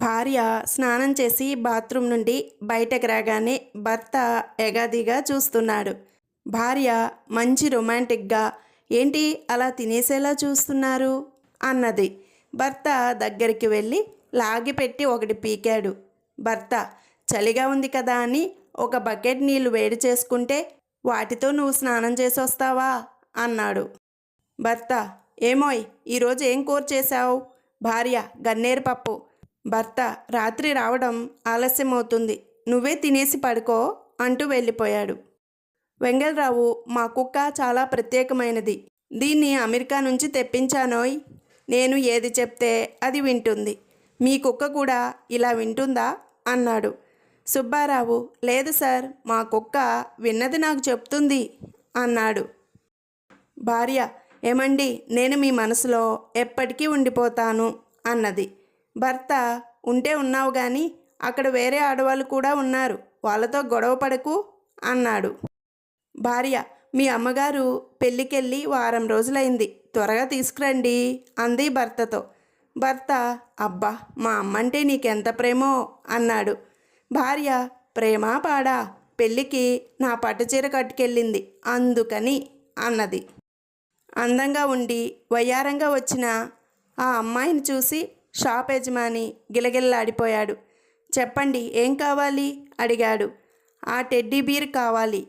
భార్య స్నానం చేసి బాత్రూమ్ నుండి బయటకు రాగానే భర్త ఎగాదిగా చూస్తున్నాడు. భార్య మంచి రొమాంటిక్గా ఏంటి అలా తినేసేలా చూస్తున్నారు? అన్నది. భర్త దగ్గరికి వెళ్ళి లాగిపెట్టి ఒకటి పీకాడు. భర్త చలిగా ఉంది కదా అని ఒక బకెట్ నీళ్ళు వేడి చేసుకుంటే వాటితో నువ్వు స్నానం చేసి వస్తావా అన్నాడు. భర్త ఏమోయ్ ఈరోజు ఏం కూర చేశావు? భార్య గన్నేరు పప్పు. భర్త రాత్రి రావడం ఆలస్యమవుతుంది. నువ్వే తినేసి పడుకో అంటూ వెళ్ళిపోయాడు. వెంగళరావు మా కుక్క చాలా ప్రత్యేకమైనది. దీన్ని అమెరికా నుంచి తెప్పించానోయ్. నేను ఏది చెప్తే అది వింటుంది. మీ కుక్క కూడా ఇలా వింటుందా? అన్నాడు. సుబ్బారావు లేదు సార్ మా కుక్క విన్నది నాకు చెప్తుంది అన్నాడు. భార్య ఏమండి నేను మీ మనసులో ఎప్పటికీ ఉండిపోతాను అన్నది. భర్త ఉంటే ఉన్నావు కానీ అక్కడ వేరే ఆడవాళ్ళు కూడా ఉన్నారు వాళ్ళతో గొడవ పడకు అన్నాడు. భార్య మీ అమ్మగారు పెళ్ళికెళ్ళి వారం రోజులైంది త్వరగా తీసుకురండి అంది భర్తతో. భర్త అబ్బా మా అమ్మంటే నీకెంత ప్రేమో అన్నాడు. భార్య ప్రేమ పాడా పెళ్ళికి నా పట్టుచీర కట్టుకెళ్ళింది అందుకని అన్నది. అందంగా ఉండి వయ్యారంగా వచ్చిన ఆ అమ్మాయిని చూసి షాప్ యజమాని గిలగిల్లాడిపోయాడు. చెప్పండి ఏం కావాలి? అడిగాడు. ఆ టెడ్డీ బీర్ కావాలి.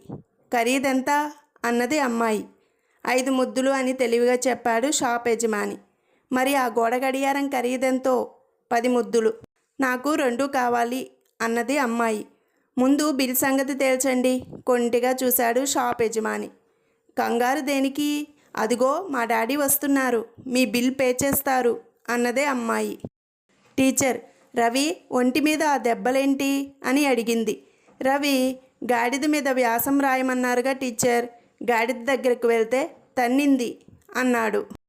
ఖరీదెంత? అన్నది అమ్మాయి. ఐదు ముద్దులు అని తెలివిగా చెప్పాడు షాప్ యజమాని. మరి ఆ గోడ గడియారం ఖరీదెంతో? పది ముద్దులు. నాకు రెండు కావాలి అన్నది అమ్మాయి. ముందు బిల్ సంగతి తేల్చండి కొంటిగా చూశాడు షాప్ యజమాని. కంగారు దేనికి? అదిగో మా డాడీ వస్తున్నారు. మీ బిల్ పే చేస్తారు. అన్నదే అమ్మాయి. టీచర్ రవి ఒంటి మీద ఆ దెబ్బలేంటి? అని అడిగింది. రవి గాడిద మీద వ్యాసం రాయమన్నారుగా టీచర్. గాడిద దగ్గరకు వెళ్తే తన్నింది అన్నాడు.